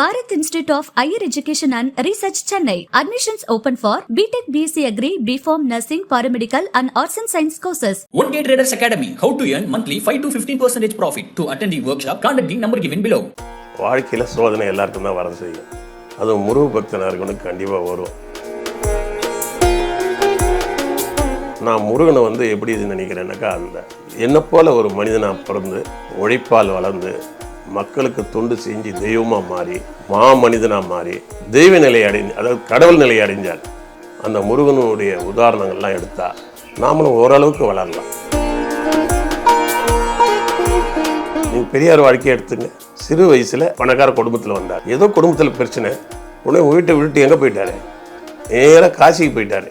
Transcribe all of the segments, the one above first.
Bharat Institute of Higher Education and Research Chennai. Admissions open for BTech BSc Agri, BPharm Nursing, Paramedical and Arts and Science courses. One Day Traders Academy. How to earn monthly 5 to 15 percentage profit. To attend the workshop, contact the number given below. வாழ்க்கையில் சோதனை எல்லாருக்கும் தான் வர செய்யும் அதுவும் முருக பக்தனாக இருக்கணும் கண்டிப்பாக வரும் நான் முருகனை வந்து எப்படி நினைக்கிறேன்னாக்கா அந்த என்னை போல ஒரு மனிதனாக பிறந்து உழைப்பால் வளர்ந்து மக்களுக்கு தொண்டு செஞ்சு தெய்வமாக மாறி மா மனிதனாக மாறி தெய்வ நிலை அடைஞ்சு அதாவது கடவுள் நிலை அடைஞ்சார். அந்த முருகனுடைய உதாரணங்கள்லாம் எடுத்தா நாமளும் ஓரளவுக்கு வளரலாம். நீங்கள் பெரியார் வாழ்க்கையை எடுத்துங்க. சிறு வயசுல பணக்கார குடும்பத்தில் வந்தார். ஏதோ குடும்பத்தில் பிரச்சனை. உடனே வீட்டை விட்டு எங்கே போயிட்டாரு? நேராக காசிக்கு போயிட்டாரு.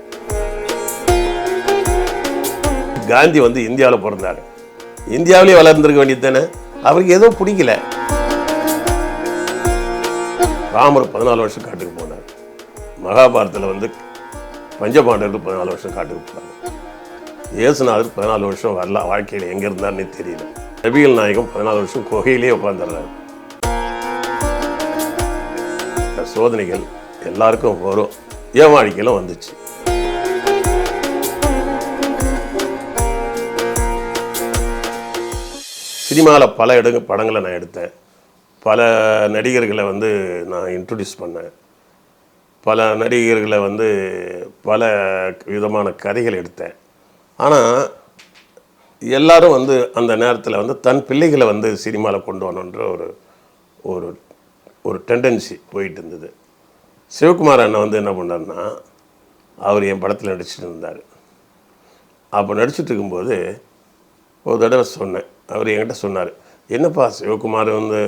காந்தி வந்து இந்தியாவில் பிறந்தார். இந்தியாவிலே வளர்ந்துருக்க வேண்டியது தானே? அவருக்கு ஏதோ பிடிக்கல. ராமர் பதினாலு வருஷம் காட்டுக்கு போனார். மகாபாரதத்தில் வந்து பஞ்சபாண்டவருக்கு பதினாலு வருஷம் காட்டுக்கு போனார். இயேசுநாதர் பதினாலு வருஷம் வரல வாழ்க்கையில் எங்கே இருந்தார்னே தெரியல. நபிகள் நாயகம் பதினாலு வருஷம் குகையிலே உட்காந்துடுறாரு சோதனைகள் எல்லாருக்கும் வரும். என் வாழ்க்கையிலும் வந்துச்சு. சினிமாவில் பல இடங்க படங்களை நான் எடுத்தேன். பல நடிகர்களை வந்து நான் இன்ட்ரடியூஸ் பண்ணேன். பல நடிகர்களை வந்து பல விதமான கதைகள் எடுத்தேன். ஆனால் எல்லாரும் வந்து அந்த நேரத்தில் வந்து தன் பிள்ளைகளை வந்து சினிமாவில் கொண்டு வரணுன்ற ஒரு ஒரு ஒரு டெண்டன்சி போயிட்டு இருந்தது சிவகுமார் அண்ணன் வந்து என்ன பண்ணார்னா அவர் என் படத்தில் நடிச்சிட்டு இருந்தார். அப்போ நடிச்சிட்டு இருக்கும்போது ஒரு தடவை சொன்னேன். அவர் என்கிட்ட சொன்னார் என்னப்பா சிவகுமார் வந்து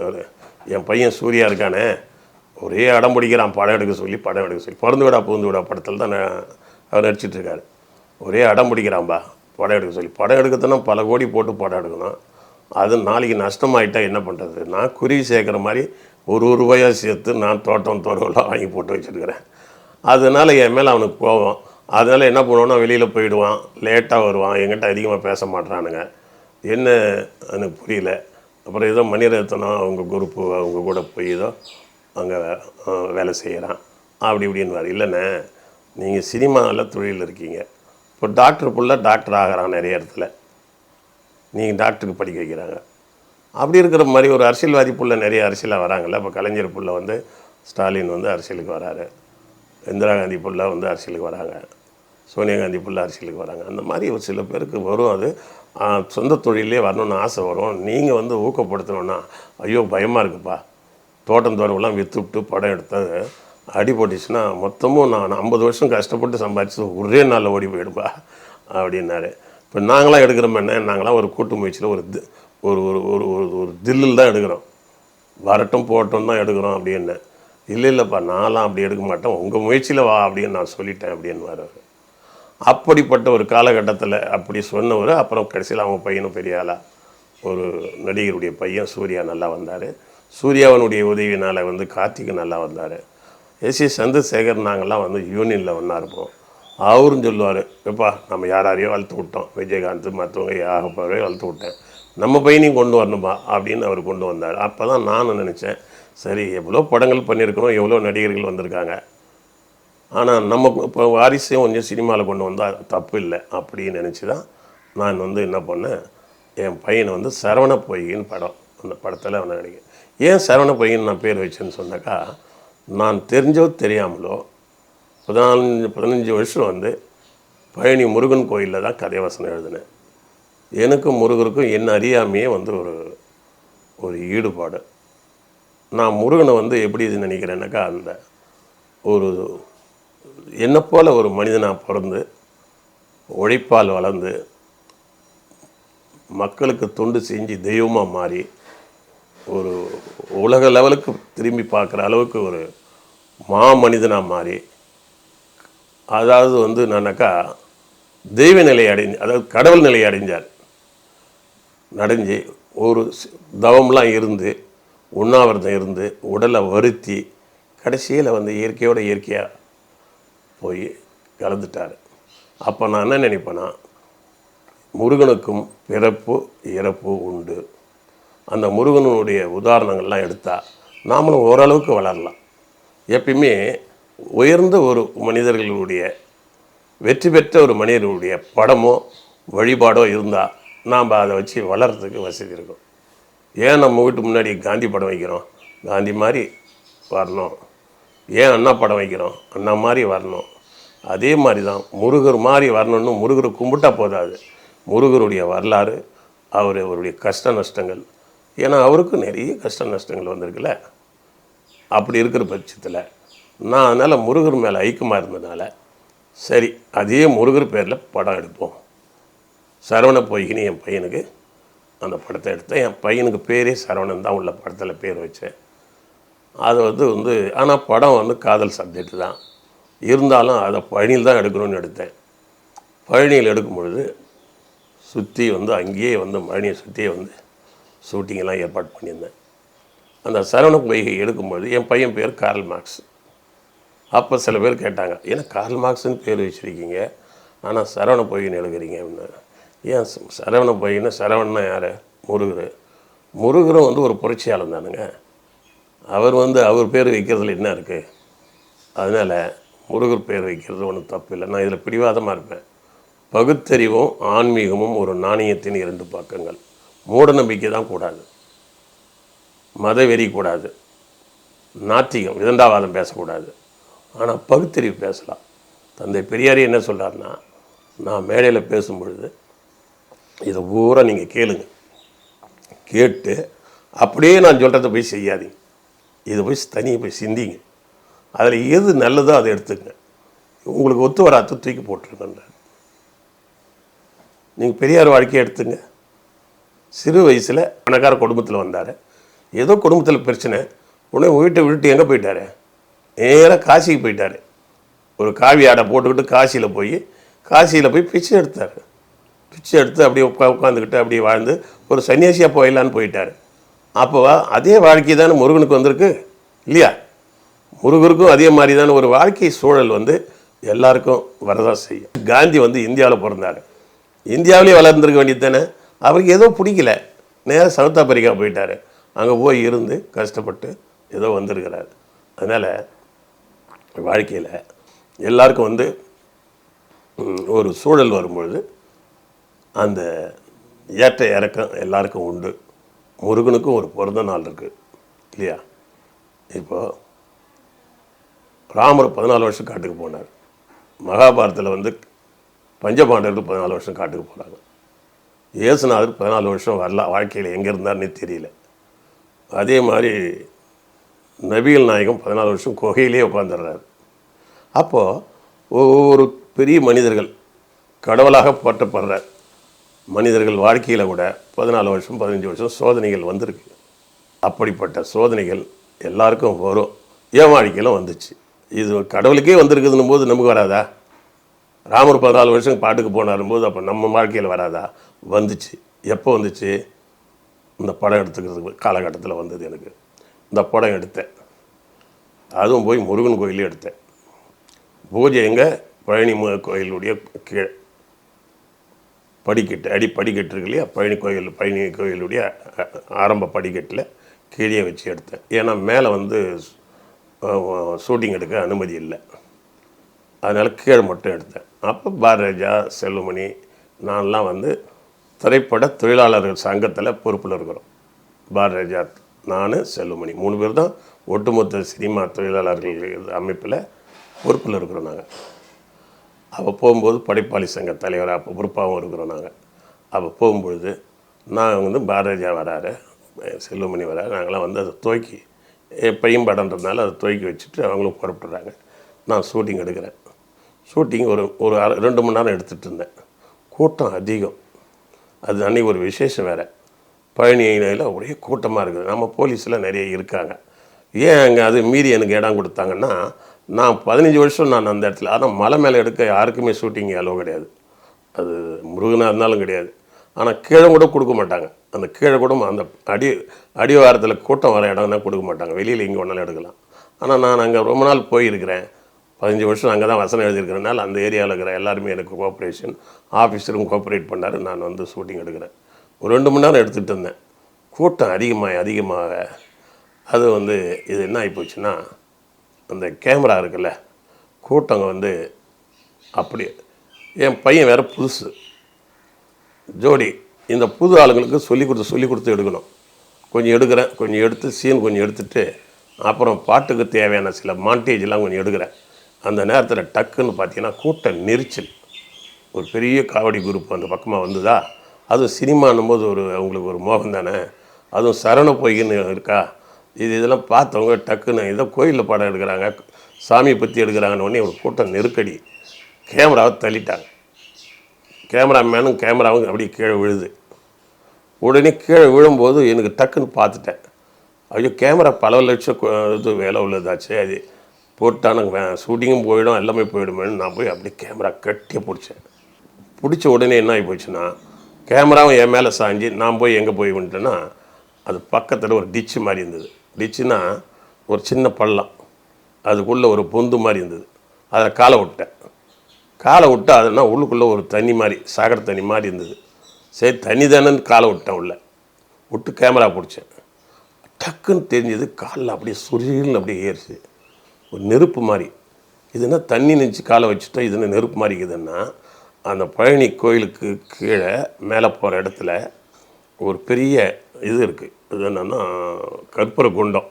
ஒரு- என் பையன் சூர்யா இருக்கானே ஒரே அடம் பிடிக்கிறான் படம் எடுக்க சொல்லி படம் எடுக்க சொல்லி பிறந்து விடா பூந்து விடா படத்தில் தான் நான் அவர் நடிச்சிட்ருக்காரு ஒரே அடம் பிடிக்கிறான்பா படம் எடுக்க சொல்லி. படம் எடுக்கத்தானே பல கோடி போட்டு படம் எடுக்கணும். அது நாளைக்கு நஷ்டமாயிட்டா என்ன பண்ணுறது நான் குருவி சேர்க்குற மாதிரி ஒரு ஒரு ரூபாயாக சேர்த்து நான் தோட்டம் தோறவெல்லாம் வாங்கி போட்டு வச்சுருக்கிறேன். அதனால என் மேலே அவனுக்கு கோவம் அதனால் என்ன பண்ணுவோன்னா வெளியில் போயிடுவான் லேட்டாக வருவான் என்கிட்ட அதிகமாக பேச மாட்றானுங்க. என்ன? எனக்கு புரியல. அப்புறம் ஏதோ மணிரத்னம் அவங்க குரூப்பு அவங்க கூட போய் ஏதோ அங்கே வேலை செய்கிறான் அப்படி இப்படின்னு இல்லைண்ணே நீங்கள் சினிமாவில் தொழில் இருக்கீங்க. இப்போ டாக்டர் புள்ள டாக்டர் ஆகிறான் நிறைய இடத்துல. நீங்கள் டாக்டருக்கு படிக்க வைக்கிறாங்க. அப்படி இருக்கிற மாதிரி ஒரு அரசியல்வாதி புள்ள நிறைய அரசியலாக வராங்கல்ல. இப்போ கலைஞர் புள்ள வந்து ஸ்டாலின் வந்து அரசியலுக்கு வராரு. இந்திரா காந்தி புள்ள வந்து அரசியலுக்கு வராங்க. சோனியா காந்தி புள்ள அரசியலுக்கு வராங்க. அந்த மாதிரி ஒரு சில பேருக்கு வரும் அது. சொந்த தொழிலே வரணும்னு ஆசை வரும். நீங்கள் வந்து ஊக்கப்படுத்தணுன்னா ஐயோ பயமாக இருக்குப்பா. தோட்டம் தோறவெல்லாம் விற்று விட்டு படம் எடுத்தது. அடி போட்டுச்சுன்னா மொத்தமும் நான் ஐம்பது வருஷம் கஷ்டப்பட்டு சம்பாதிச்சு ஒரே நாளில் ஓடி போயிடுப்பா அப்படின்னாரு. இப்போ நாங்களாம் எடுக்கிறோமே நாங்களாம் ஒரு கூட்டு முயற்சியில் ஒரு தி- ஒரு ஒரு ஒரு ஒரு ஒரு தில்லில் தான் எடுக்கிறோம். வரட்டும் போட்டோம் தான் எடுக்கிறோம் அப்படின்னு. இல்லை இல்லைப்பா நான்லாம் அப்படி எடுக்க மாட்டேன். உங்கள் முயற்சியில் வா அப்படின்னு நான் சொல்லிட்டேன் அப்படின்னு வர்றாரு அப்படிப்பட்ட ஒரு காலகட்டத்தில் அப்படி சொன்னவர் அப்புறம் கடைசியில் அவங்க பையனும் பெரிய ஆளாக ஒரு நடிகருடைய பையன் சூர்யா நல்லா வந்தார். சூர்யாவினுடைய உதவினால் வந்து கார்த்திக் நல்லா வந்தார். எஸ் சி சந்திரசேகர் நாங்கள்லாம் வந்து யூனியனில் ஒன்றா இருப்போம். அவரும் சொல்லுவார் எப்பா நம்ம யார் யாரையோ வளர்த்து விட்டோம். விஜயகாந்த் மற்றவங்க யாகப்பாவே வளர்த்து விட்டேன். நம்ம பையனையும் கொண்டு வரணுமா? அப்படின்னு அவர் கொண்டு வந்தார். அப்போ தான் நானும் நினச்சேன் சரி எவ்வளோ படங்கள் பண்ணியிருக்கிறோம் எவ்வளோ நடிகர்கள் வந்திருக்காங்க. ஆனால் நம்ம இப்போ வாரிசையும் கொஞ்சம் சினிமாவில் கொண்டு வந்தால் தப்பு இல்லை அப்படின்னு நினச்சி தான் நான் வந்து என்ன பண்ணேன் என் பையனை வந்து சரவண பொய்கின்னு படம் அந்த படத்தில் அவனை நடிக்கிறேன். ஏன் சரவண பொய்கின்னு நான் பேர் வச்சேன்னு சொன்னாக்கா நான் தெரிஞ்சோ தெரியாமலோ பதினாலஞ்சு பதினஞ்சு வருஷம் வந்து பழனி முருகன் கோயிலில் தான் கதைவசனம் எழுதினேன். எனக்கும் முருகருக்கும் என்ன அறியாமையே வந்து ஒரு ஒரு ஈடுபாடு. நான் முருகனை வந்து எப்படி இது நினைக்கிறேன்னாக்கா அந்த ஒரு என்னை போல ஒரு மனிதனாக பிறந்து உழைப்பால் வளர்ந்து மக்களுக்கு தொண்டு செஞ்சு தெய்வமாக மாறி ஒரு உலக லெவலுக்கு திரும்பி பார்க்குற அளவுக்கு ஒரு மா மனிதனாக மாறி அதாவது வந்து நானாக்கா தெய்வ நிலை அடைஞ்சு அதாவது கடவுள் நிலை அடைஞ்சார். நடைஞ்சு ஒரு தவம்லாம் இருந்து உண்ணாவிரதம் இருந்து உடலை வருத்தி கடைசியில் வந்து இயற்கையோட இயற்கையாக போய் கலந்துட்டார். அப்போ நான் என்ன நினைப்பேன்னா முருகனுக்கும் பிறப்பு இறப்பு உண்டு. அந்த முருகனுடைய உதாரணங்கள்லாம் எடுத்தால் நாமளும் ஓரளவுக்கு வளரலாம். எப்பயுமே உயர்ந்த ஒரு மனிதர்களுடைய வெற்றி பெற்ற ஒரு மனிதர்களுடைய படமோ வழிபாடோ இருந்தால் நாம் அதை வச்சு வளர்கிறதுக்கு வசதி இருக்கும். ஏன் நம்ம வீட்டு முன்னாடி காந்தி படம் வைக்கிறோம்? காந்தி மாதிரி வரணும். ஏன் அண்ணா படம் வைக்கிறோம்? அண்ணா மாதிரி வரணும். அதே மாதிரி தான் முருகர் மாதிரி வரணும்னு முருகரை கும்பிட்டா போதாது. முருகருடைய வரலாறு அவர் அவருடைய கஷ்ட நஷ்டங்கள். ஏன்னா அவருக்கும் நிறைய கஷ்ட நஷ்டங்கள் வந்திருக்குல்ல. அப்படி இருக்கிற பட்சத்தில் நான் அதனால் முருகர் மேலே ஐக்கியமாக இருந்ததுனால சரி அதே முருகர் பேரில் படம் எடுப்போம். சரவண பொய்கினி என் பையனுக்கு அந்த படத்தை எடுத்தேன். என் பையனுக்கு பேரே சரவணன் தான் உள்ள படத்தில் பேர் வச்சேன். அது வந்து வந்து ஆனால் படம் வந்து காதல் சப்ஜெக்ட் தான். இருந்தாலும் அதை பழனியில் தான் எடுக்கணும்னு எடுத்தேன். பழனியில் எடுக்கும் பொழுது சுற்றி வந்து அங்கேயே வந்து பழனியை சுற்றியே வந்து ஷூட்டிங்கெல்லாம் ஏற்பாடு பண்ணியிருந்தேன். அந்த சரவண பொய்கை எடுக்கும்பொழுது என் பையன் பேர் கார்ல் மார்க்ஸ். அப்போ சில பேர் கேட்டாங்க ஏன்னா கார்ல் மார்க்ஸ்னு பேர் வச்சுருக்கீங்க? ஆனால் சரவண பொய்கின்னு எழுதுறீங்க. அப்படின்னு ஏன் சரவண பொய்கின்னு சரவணன்னா யார்? முருகர். முருகரும் வந்து ஒரு புரட்சியாளர் தானுங்க. அவர் வந்து அவர் பேர் வைக்கிறதுல என்ன இருக்குது அதனால் முருகர் பெயர் வைக்கிறது ஒன்றும் தப்பு இல்லை நான் இதில் பிடிவாதமாக இருப்பேன். பகுத்தறிவும் ஆன்மீகமும் ஒரு நாணயத்தின் இரண்டு பக்கங்கள். மூட நம்பிக்கை தான் கூடாது. மதவெறி கூடாது. நாத்திகம் விதண்டாவாதம் பேசக்கூடாது. ஆனால் பகுத்தறிவு பேசலாம். தந்தை பெரியார் என்ன சொல்கிறார்னா நான் மேடையில் பேசும்பொழுது இதை பூரா நீங்கள் கேளுங்க. கேட்டு அப்படியே நான் சொல்கிறத போய் செய்யாதீங்க. இதை போய் தனியாக போய் சிந்திங்க. அதில் எது நல்லதோ அதை எடுத்துங்க. உங்களுக்கு ஒத்து வராத தூக்கி போட்டுருங்க நீங்கள் பெரியார் வாழ்க்கையை எடுத்துங்க. சிறு வயசில் பணக்கார குடும்பத்தில் வந்தார். ஏதோ குடும்பத்தில் பிரச்சனை. உடனே வீட்டை விட்டு எங்கே போயிட்டாரு? நேராக காசிக்கு போயிட்டாரு. ஒரு காவி ஆடை போட்டுக்கிட்டு காசியில் போய் காசியில் போய் பிச்சை எடுத்தார். பிச்சை எடுத்து அப்படியே உட்கா உட்காந்துக்கிட்டு அப்படியே வாழ்ந்து ஒரு சன்னியாசியாக போயிடலான்னு போயிட்டார். அப்போ அதே வாழ்க்கை தானே முருகனுக்கு வந்திருக்கு? இல்லையா? முருகருக்கும் அதே மாதிரி தான் ஒரு வாழ்க்கை சூழல் வந்து எல்லாருக்கும் வரதான் செய்யும். காந்தி வந்து இந்தியாவில் பிறந்தார். இந்தியாவிலே வளர்ந்துருக்க வேண்டியது தானே அவருக்கு ஏதோ பிடிக்கல. நேராக சவுத் ஆப்பிரிக்கா போயிட்டார். அங்கே போய் இருந்து கஷ்டப்பட்டு ஏதோ வந்திருக்கிறார். அதனால் வாழ்க்கையில் எல்லாருக்கும் வந்து ஒரு சூழல் வரும்பொழுது அந்த ஏற்ற இறக்கம் எல்லாருக்கும் உண்டு. முருகனுக்கும் ஒரு பிறந்த நாள் இருக்குது இல்லையா? இப்போது ராமர் பதினாலு வருஷம் காட்டுக்கு போனார். மகாபாரதத்தில் வந்து பஞ்சபாண்டவர்கள் பதினாலு வருஷம் காட்டுக்கு போனாங்க. இயேசுநாதர் பதினாலு வருஷம் வரல வாழ்க்கையில் எங்கே இருந்தார்னே தெரியல. அதே மாதிரி நபிகள் நாயகம் பதினாலு வருஷம் குகையிலே உட்காந்துடுறாரு அப்போது ஒவ்வொரு பெரிய மனிதர்கள் கடவுளாக போற்றப்படுற மனிதர்கள் வாழ்க்கையில் கூட பதினாலு வருஷம் பதினஞ்சு வருஷம் சோதனைகள் வந்திருக்கு. அப்படிப்பட்ட சோதனைகள் எல்லாருக்கும் வரும். என் வாழ்க்கையிலும் வந்துச்சு. இது கடவுளுக்கே வந்திருக்குதுன்னும் போது நமக்கு வராதா? ராமர் பதினாலு வருஷம் பாட்டுக்கு போனாரும் போது அப்போ நம்ம வாழ்க்கையில் வராதா? வந்துச்சு. எப்போ வந்துச்சு? இந்த படம் எடுத்துக்கிறதுக்கு காலகட்டத்தில் வந்தது எனக்கு. இந்த படம் எடுத்தேன். அதுவும் போய் முருகன் கோயிலே எடுத்தேன். பூஜை எங்கே? பழனி மு கோயிலுடைய கீழே. படிக்கட்டு அடி படிக்கட்டு இருக்கு இல்லையா? பழனி கோயில் பழனி கோயிலுடைய ஆரம்ப படிக்கட்டில் கீழே வச்சு எடுத்தேன். ஏன்னா மேலே வந்து ஷூட்டிங் எடுக்க அனுமதி இல்லை. அதனால் கீழே மட்டும் எடுத்தேன். அப்போ பாரதிராஜா செல்வமணி நான்லாம் வந்து திரைப்பட தொழிலாளர்கள் சங்கத்தில் பொறுப்பில் இருக்கிறோம். பாரதிராஜா நான் செல்வமணி மூணு பேர் தான் ஒட்டுமொத்த சினிமா தொழிலாளர்கள் அமைப்பில் பொறுப்பில் இருக்கிறோம் நாங்கள் அப்போ போகும்போது படைப்பாளி சங்க தலைவராக அப்போ பொறுப்பாகவும் இருக்கிறோம் நாங்கள் அப்போ போகும்பொழுது நான் வந்து பாரதிராஜா வராரு செல்வமணி வராரு நாங்களாம் வந்து அதை துவக்கி எப்பையும் படன்றதுனால அதை துவக்கி வச்சுட்டு அவங்களும் புறப்படுறாங்க. நான் ஷூட்டிங் எடுக்கிறேன். ஷூட்டிங் ஒரு ஒரு அரை ரெண்டு மணி நேரம் எடுத்துகிட்டு இருந்தேன். கூட்டம் அதிகம். அது அன்னைக்கு ஒரு விசேஷம் வேறு. பழனியில் ஒரே கூட்டமாக இருக்குது. நம்ம போலீஸில் நிறைய இருக்காங்க. ஏன் அங்கே அது மீறி எனக்கு இடம் கொடுத்தாங்கன்னா நான் பதினஞ்சு வருஷம் நான் அந்த இடத்துல. ஆனால் மலை மேலே எடுக்க யாருக்குமே ஷூட்டிங் அளவு கிடையாது. அது முருகனாக இருந்தாலும் கிடையாது. ஆனால் கீழே கூட கொடுக்க மாட்டாங்க. அந்த கீழே கூட அந்த அடி அடிவாரத்தில் கூட்டம் வர இடம்னா கொடுக்க மாட்டாங்க. வெளியில் இங்கே ஒன்றாலும் எடுக்கலாம். ஆனால் நான் அங்கே ரொம்ப நாள் போயிருக்கிறேன். பதினஞ்சு வருஷம் அங்கே தான் வசனம் எழுதியிருக்கிறனால அந்த ஏரியாவில் இருக்கிற எல்லாருமே எனக்கு கோஆப்ரேஷன் ஆஃபீஸரும் கோஆப்ரேட் பண்ணார். நான் வந்து ஷூட்டிங் எடுக்கிறேன். ஒரு ரெண்டு மணி நேரம் எடுத்துகிட்டு இருந்தேன். கூட்டம் அதிகமாக அதிகமாக. அது வந்து இது என்ன ஆகிப்போச்சுன்னா அந்த கேமரா இருக்குல்ல கூட்டங்க வந்து அப்படி என் பையன் வேறு புதுசு. ஜோடி இந்த புது ஆளுங்களுக்கு சொல்லி கொடுத்து சொல்லி கொடுத்து எடுக்கணும். கொஞ்சம் எடுக்கிறேன் கொஞ்சம் எடுத்து சீன் கொஞ்சம் எடுத்துட்டு அப்புறம் பாட்டுக்கு தேவையான சில மாண்டேஜ்லாம் கொஞ்சம் எடுக்கிறேன். அந்த நேரத்தில் டக்குன்னு பார்த்தீங்கன்னா கூட்ட நெரிச்சல். ஒரு பெரிய காவடி குரூப் அந்த பக்கமாக வந்ததா? அதுவும் சினிமான்னும் போது ஒரு அவங்களுக்கு ஒரு மோகம் தானே? அதுவும் சரண பொய்கின்னு இருக்கா? இது இதெல்லாம் பார்த்தவங்க டக்குன்னு ஏதோ கோயிலில் படம் எடுக்கிறாங்க சாமியை பற்றி எடுக்கிறாங்கன்னு உடனே ஒரு கூட்டம் நெருக்கடி. கேமராவை தள்ளிட்டாங்க. கேமராமேனும் கேமராவும் அப்படியே கீழே விழுது. உடனே கீழே விழும்போது எனக்கு டக்குன்னு பார்த்துட்டேன். ஐயோ கேமரா பல லட்சம் இது வேலை உள்ளதாச்சு அது போட்டான ஷூட்டிங்கும் போயிடும் எல்லாமே போயிடுமேன்னு நான் போய் அப்படியே கேமரா கட்டியாக பிடிச்சேன். பிடிச்ச உடனே என்ன ஆகி போச்சுன்னா கேமராவும் என் மேலே சாஞ்சி நான் போய் எங்கே போய் விட்டேன்னா அது பக்கத்தில் ஒரு டிச்சு மாதிரி இருந்தது. டிச்சுனா ஒரு சின்ன பள்ளம். அதுக்குள்ளே ஒரு பொந்து மாதிரி இருந்தது. அதில் காலை விட்டேன். காலை விட்டு அதுனா உள்ளுக்குள்ளே ஒரு தண்ணி மாதிரி சாகர தண்ணி மாதிரி இருந்தது. சரி தண்ணி தானேன்னு காலை விட்டேன் உள்ள. விட்டு கேமரா பிடிச்சேன். டக்குன்னு தெரிஞ்சது காலில் அப்படியே சுரீல்னு அப்படியே ஏறிச்சு. ஒரு நெருப்பு மாதிரி. இதுனா தண்ணி நினச்சி காலை வச்சுட்டோம் இது என்ன நெருப்பு மாதிரி இருக்குதுன்னா அந்த பழனி கோயிலுக்கு கீழே மேலே போகிற இடத்துல ஒரு பெரிய இது இருக்குது இது என்னென்னா கற்பூர குண்டம்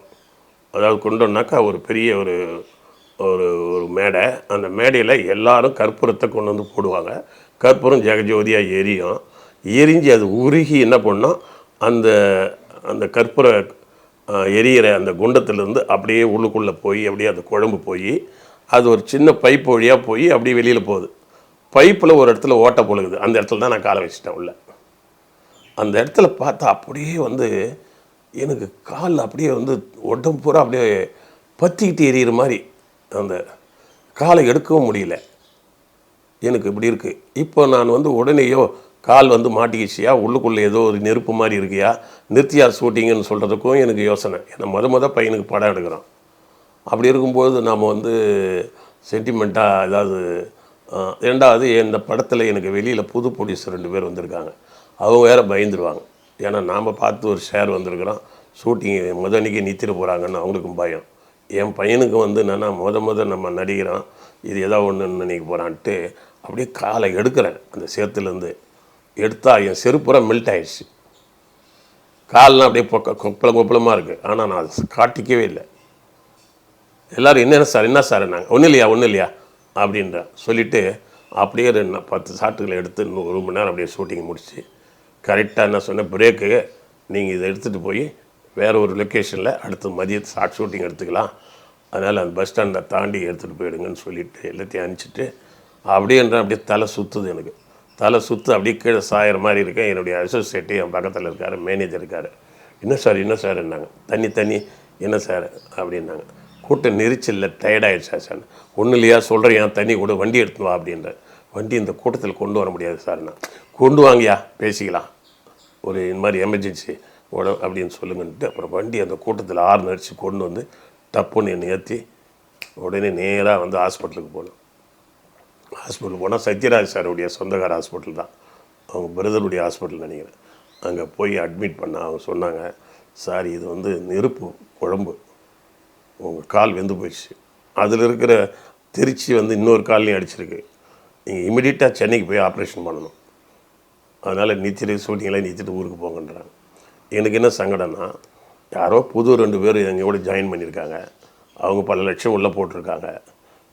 அதாவது குண்டம்னாக்கா ஒரு பெரிய ஒரு ஒரு ஒரு மேடை. அந்த மேடையில் எல்லாரும் கற்பூரத்தை கொண்டு வந்து போடுவாங்க. கற்பூரம் ஜெகஜோதியாக எரியும். எரிஞ்சு அது உருகி என்ன பண்ணோம்? அந்த அந்த கற்பூர எரியிற அந்த குண்டத்துலேருந்து அப்படியே உள்ளுக்குள்ளே போய் அப்படியே அந்த குழம்பு போய் அது ஒரு சின்ன பைப் வழியாக போய் அப்படியே வெளியில் போகுது. பைப்பில் ஒரு இடத்துல ஓட்டை பொழுகுது. அந்த இடத்துல தான் நான் காலை வச்சுட்டேன் உள்ள. அந்த இடத்துல பார்த்தா அப்படியே வந்து எனக்கு கால் அப்படியே வந்து உடம்பு பூரா அப்படியே பற்றிக்கிட்டு எரியிற மாதிரி அந்த காலை எடுக்கவும் முடியல. எனக்கு இப்படி இருக்குது இப்போ நான் வந்து உடனேயோ கால் வந்து மாட்டிக்கிச்சியா? உள்ளுக்குள்ளே ஏதோ ஒரு நெருப்பு மாதிரி இருக்கியா? நிறுத்தியா ஷூட்டிங்குன்னு சொல்கிறதுக்கும் எனக்கு யோசனை. ஏன்னா முத முத பையனுக்கு படம் எடுக்கிறோம் அப்படி இருக்கும்போது நாம் வந்து சென்டிமெண்ட்டாக ஏதாவது ரெண்டாவது இந்த படத்தில் எனக்கு வெளியில் புது ப்ரொடியூசர் ரெண்டு பேர் வந்திருக்காங்க. அவங்க வேற பயந்துருவாங்க. ஏன்னா நாம் பார்த்து ஒரு ஷேர் வந்திருக்கிறோம். ஷூட்டிங் முதன்னைக்கு அன்னைக்கு போகிறாங்கன்னு அவங்களுக்கும் பயம். என் பையனுக்கு வந்து என்னென்னா முத முத நம்ம நடிக்கிறோம் இது ஏதோ ஒன்று நினைக்க போகிறான்ட்டு அப்படியே காலை எடுக்கிறேன் அந்த சேத்துலேருந்து எடுத்தால் என் செருப்புறம் மெல்ட் ஆயிடுச்சு. கால்லாம் அப்படியே பொக்க கொப்பளம் கொப்பளமாக இருக்குது ஆனால் நான் அதை காட்டிக்கவே இல்லை. எல்லாரும் என்னென்ன சார் என்ன சார் நாங்கள் ஒன்றும் இல்லையா ஒன்றும் இல்லையா? அப்படின்ற சொல்லிவிட்டு அப்படியே ரெண்டு பத்து சாட்டுகளை எடுத்து இன்னும் ஒரு மணி நேரம் அப்படியே ஷூட்டிங் முடிச்சு கரெக்டாக என்ன சொன்னேன் பிரேக்கு நீங்கள் இதை எடுத்துகிட்டு போய் வேறு ஒரு லொக்கேஷனில் அடுத்து மதியத்து ஷார்ட் ஷூட்டிங் எடுத்துக்கலாம். அதனால் அந்த பஸ் ஸ்டாண்டை தாண்டி எடுத்துகிட்டு போயிடுங்கன்னு சொல்லிட்டு எல்லாத்தையும் அனுப்பிச்சிட்டு அப்படின்ற அப்படியே தலை சுற்றுது எனக்கு. தலை சுற்று அப்படியே கீழே சாயிற மாதிரி இருக்கேன் என்னுடைய அசோசியேட்டு என் பக்கத்தில் இருக்கார் மேனேஜர் இருக்கார். என்ன சார் என்ன சார் என்னாங்க தண்ணி தண்ணி என்ன சார் அப்படின்னாங்க. கூட்டம் நெரிச்சலில் டயர்டாயிடுச்சா சார் ஒன்றும் இல்லையா? சொல்கிறேன் ஏன் தண்ணி கூட வண்டி எடுத்துன்னு வா அப்படின்ற வண்டி இந்த கூட்டத்தில் கொண்டு வர முடியாது சார் நான் கொண்டு வாங்கயா பேசிக்கலாம். ஒரு இந்த மாதிரி எமர்ஜென்சி உட அப்படின்னு சொல்லுங்கன்ட்டு அப்புறம் வண்டி அந்த கூட்டத்தில் ஆறு நடிச்சு கொண்டு வந்து டப்புன்னு என்னை ஏற்றி உடனே நேராக வந்து ஹாஸ்பிட்டலுக்கு போனோம் ஹாஸ்பிட்டல் போனால் சத்யராஜ் சாருடைய சொந்தக்கார ஹாஸ்பிட்டல் தான். அவங்க பிரதருடைய ஹாஸ்பிட்டல் நினைக்கிறேன். அங்கே போய் அட்மிட் பண்ண அவங்க சொன்னாங்க சார் இது வந்து நெருப்பு குழம்பு. உங்கள் கால் வெந்து போயிடுச்சு. அதில் இருக்கிற திருச்சி வந்து இன்னொரு கால்லையும் அடிச்சிருக்கு. நீங்கள் இமிடியட்டாக சென்னைக்கு போய் ஆப்ரேஷன் பண்ணணும். அதனால் நீச்சல் ஷூட்டிங்கெல்லாம் நீச்சிட்டு ஊருக்கு போங்கன்றாங்க. எனக்கு என்ன சங்கடம்னா யாரோ புது ரெண்டு பேர் எங்களோட ஜாயின் பண்ணியிருக்காங்க. அவங்க பல லட்சம் உள்ளே போட்டிருக்காங்க.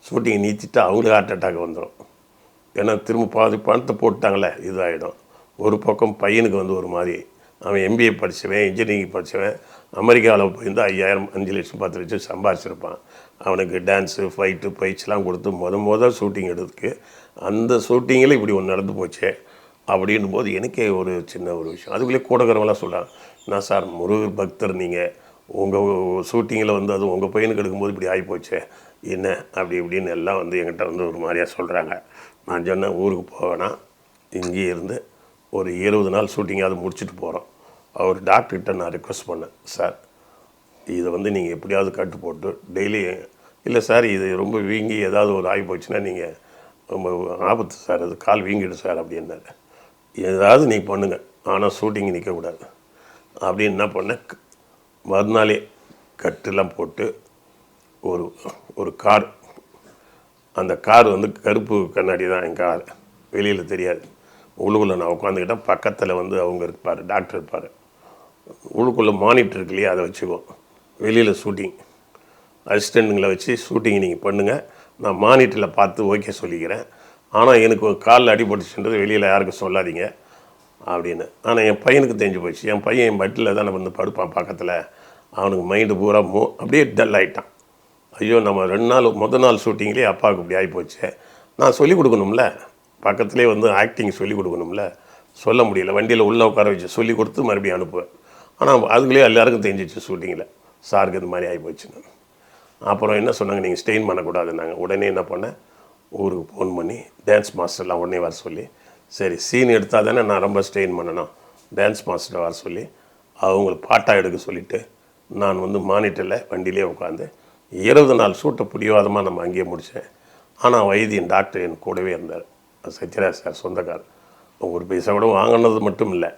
ஷூட்டிங் நீச்சிட்டு அவங்களுக்கு ஹார்ட் அட்டாக் வந்துடும் ஏன்னா திரும்ப பாதி பணத்தை போட்டாங்களே இதாகிடும் ஒரு பக்கம் பையனுக்கு வந்து ஒரு மாதிரி. அவன் எம்பிஏ படித்தவன் இன்ஜினியரிங் படித்தவன் அமெரிக்காவில் போயிருந்தா ஐயாயிரம் அஞ்சு லட்சம் பத்து லட்சம் சம்பாதிச்சிருப்பான் அவனுக்கு டான்ஸு ஃபைட்டு பயிற்சிலாம் கொடுத்து முத முதல் ஷூட்டிங் எடுத்துக்கு அந்த ஷூட்டிங்கில் இப்படி ஒன்று நடந்து போச்சே. அப்படின்னும் போது எனக்கே ஒரு சின்ன ஒரு விஷயம். அதுக்குள்ளே கூடக்கிறவங்களாம் சொல்கிறாங்க நான் சார் முருகர் பக்தர் நீங்கள் உங்கள் ஷூட்டிங்கில் வந்து அது உங்கள் பையனுக்கு எடுக்கும்போது இப்படி ஆகிப்போச்சே என்ன? அப்படி இப்படின்னு எல்லாம் வந்து என்கிட்ட வந்து ஒரு மாதிரியாக சொல்கிறாங்க நான் சொன்னேன் ஊருக்கு போவேனா இங்கேயே இருந்து ஒரு இருபது நாள் ஷூட்டிங்காவது முடிச்சுட்டு போகிறோம் அவர் டாக்டர்கிட்ட நான் ரிக்வஸ்ட் பண்ணேன் சார் இதை வந்து நீங்கள் எப்படியாவது கட்டு போட்டு டெய்லி இல்லை சார் இது ரொம்ப வீங்கி ஏதாவது ஒரு ஆகி போச்சுன்னா நீங்கள் ரொம்ப ஆபத்து சார். அது கால் வீங்கிடும் சார் அப்படின்னாரு. ஏதாவது நீ பண்ணுங்க. ஆனால் ஷூட்டிங் நிற்கக்கூடாது அப்படின்னு என்ன பண்ணேன் மறுநாளே கட்டெல்லாம் போட்டு ஒரு ஒரு கார். அந்த கார் வந்து கருப்பு கண்ணாடி தான் என் கார். வெளியில் தெரியாது. உள்ளுக்குள்ளே நான் உட்காந்துக்கிட்டேன். பக்கத்தில் வந்து அவங்க இருப்பார் டாக்டர் இருப்பார். உள்ளுக்குள்ளே மானிட்டர் இருக்கு இல்லையா அதை வச்சுக்குவோம். வெளியில் ஷூட்டிங் அசிஸ்டண்ட்டுங்களை வச்சு ஷூட்டிங் நீங்கள் பண்ணுங்கள் நான் மானிட்டரில் பார்த்து ஓகே சொல்லிக்கிறேன். ஆனால் எனக்கு ஒரு காலில் அடிபட்டுச்சுன்றது வெளியில் யாருக்கும் சொல்லாதீங்க அப்படின்னு. ஆனால் என் பையனுக்கு தெரிஞ்சு போச்சு. என் பையன் என் பட்டில் தான் வந்து படுப்பான் பக்கத்தில். அவனுக்கு மைண்டு பூரா மூ அப்படியே டல் ஆகிட்டான் ஐயோ நம்ம ரெண்டு நாள் முத நாள் ஷூட்டிங்லேயே அப்பாவுக்கு இப்படி ஆகிப்போச்சு நான் சொல்லிக் கொடுக்கணும்ல. பக்கத்துலேயே வந்து ஆக்டிங் சொல்லிக் கொடுக்கணும்ல. சொல்ல முடியல. வண்டியில் உள்ளே உட்கார வச்சு சொல்லி கொடுத்து மறுபடியும் அனுப்புவேன். ஆனால் அதுக்குள்ளேயே எல்லாருக்கும் தெரிஞ்சிச்சு ஷூட்டிங்கில் சாருக்கு இந்த மாதிரி ஆகிப்போச்சுன்னு அப்புறம் என்ன சொன்னாங்க? நீங்கள் ஸ்டெயின் பண்ணக்கூடாதுன்னாங்க. உடனே என்ன பண்ணேன்? ஊருக்கு ஃபோன் பண்ணி டான்ஸ் மாஸ்டர்லாம் உடனே வர சொல்லி சரி சீன் எடுத்தால் தானே நான் ரொம்ப ஸ்ட்ரெயின் பண்ணணும். டான்ஸ் மாஸ்டரை வர சொல்லி அவங்கள பாட்டாக எடுக்க சொல்லிவிட்டு நான் வந்து மானிட்டரில் வண்டியிலே உட்காந்து இருபது நாள் சூட்டை பிடிவாதமாக நம்ம அங்கேயே முடித்தேன் ஆனால் வைத்தியன் டாக்டர் என் கூடவே இருந்தார். சத்யராஜ் சார் சொந்தக்கார் அவங்க ஒரு பைசா கூட வாங்கினது மட்டும் இல்லை.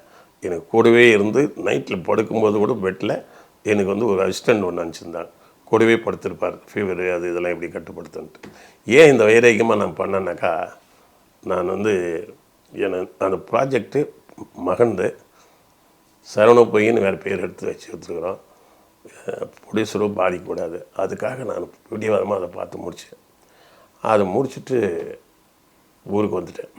எனக்கு கூடவே இருந்து நைட்டில் படுக்கும்போது கூட பெட்டில் எனக்கு வந்து ஒரு அசிஸ்டன்ட் ஒன்று அனுப்பிச்சிருந்தாங்க கூடவே படுத்திருப்பார் ஃபீவர் அது இதெல்லாம் எப்படி கட்டுப்படுத்துன்ட்டு. ஏன் இந்த வைராக்கியமாக நான் பண்ணேன்னாக்கா நான் வந்து என அந்த ப்ராஜெக்ட்டு மகந்து சரவண பொய்ன்னு வேறு பேர் எடுத்து வச்சு வச்சுருக்குறோம். ப்ரொடியூசரும் பாதிக்கக்கூடாது அதுக்காக நான் விடியவாரமாக அதை பார்த்து முடித்தேன் அதை முடிச்சுட்டு ஊருக்கு வந்துட்டேன்.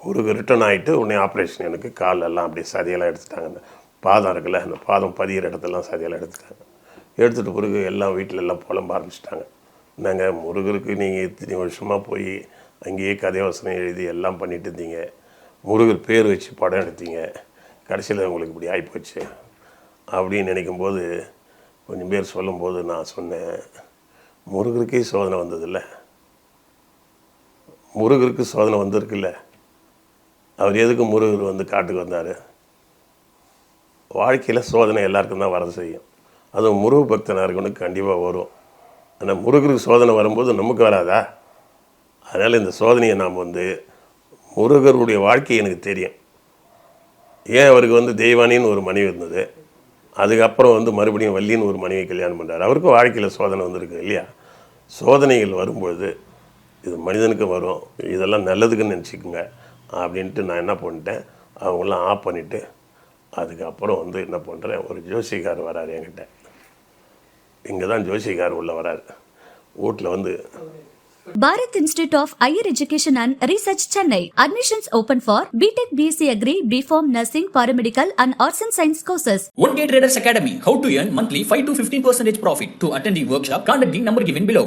ஊருக்கு ரிட்டர்ன் ஆகிட்டு உடனே ஆப்ரேஷன் எனக்கு காலெல்லாம் அப்படியே சதையெல்லாம் எடுத்துட்டாங்க. அந்த பாதம் இருக்குல்ல அந்த பாதம் பதிகிற இடத்தெல்லாம் சதையெல்லாம் எடுத்துட்டாங்க. எடுத்துகிட்டு பிறகு எல்லாம் வீட்டில் எல்லாம் புலம்ப ஆரம்பிச்சிட்டாங்க. நாங்கள் முருகருக்கு நீங்கள் இத்தனை வருஷமாக போய் அங்கேயே கதைவசனம் எழுதி எல்லாம் பண்ணிட்டு இருந்தீங்க. முருகர் பேர் வச்சு படம் எடுத்தீங்க. கடைசியில் உங்களுக்கு இப்படி ஆகிப்போச்சு அப்படின்னு நினைக்கும்போது கொஞ்சம் பேர் சொல்லும்போது நான் சொன்னேன் முருகருக்கே சோதனை வந்ததில்ல. முருகருக்கு சோதனை வந்திருக்குல்ல. அவர் எதுக்கு முருகர் வந்து காட்டுக்கு வந்தார்? வாழ்க்கையில் சோதனை எல்லாருக்கும் தான் வர செய்யும். அதுவும் முருக பக்தனாக இருக்கவனுக்கு கண்டிப்பாக வரும். ஆனால் முருகருக்கு சோதனை வரும்போது நமக்கு வராதா? அதனால் இந்த சோதனையை நாம் வந்து முருகருடைய வாழ்க்கை எனக்கு தெரியும். ஏன் அவருக்கு வந்து தெய்வானின்னு ஒரு மனைவி இருந்தது. அதுக்கப்புறம் வந்து மறுபடியும் வள்ளின்னு ஒரு மனைவி கல்யாணம் பண்ணுறாரு அவருக்கும் வாழ்க்கையில் சோதனை வந்திருக்கு இல்லையா? சோதனைகள் வரும்பொழுது இது மனிதனுக்கு வரும். இதெல்லாம் நல்லதுக்குன்னு நினச்சிக்கோங்க அப்படின்ட்டு நான் என்ன பண்ணிட்டேன்? அவங்களாம் ஆஃப் பண்ணிவிட்டு அதுக்கப்புறம் வந்து என்ன பண்ணுறேன் ஒரு ஜோசிக்கார் வராரு என்கிட்ட. இங்கே தான் ஜோசிகார் உள்ள வராரு வீட்டில் வந்து Bharat Institute of Higher Education and Research Chennai. Admissions open for BTech BSc Agri, BPharm Nursing, Paramedical and Arts and Science courses. One Day Traders Academy. How to earn monthly 5 to 15% profit. To attend the workshop, contact the number given below.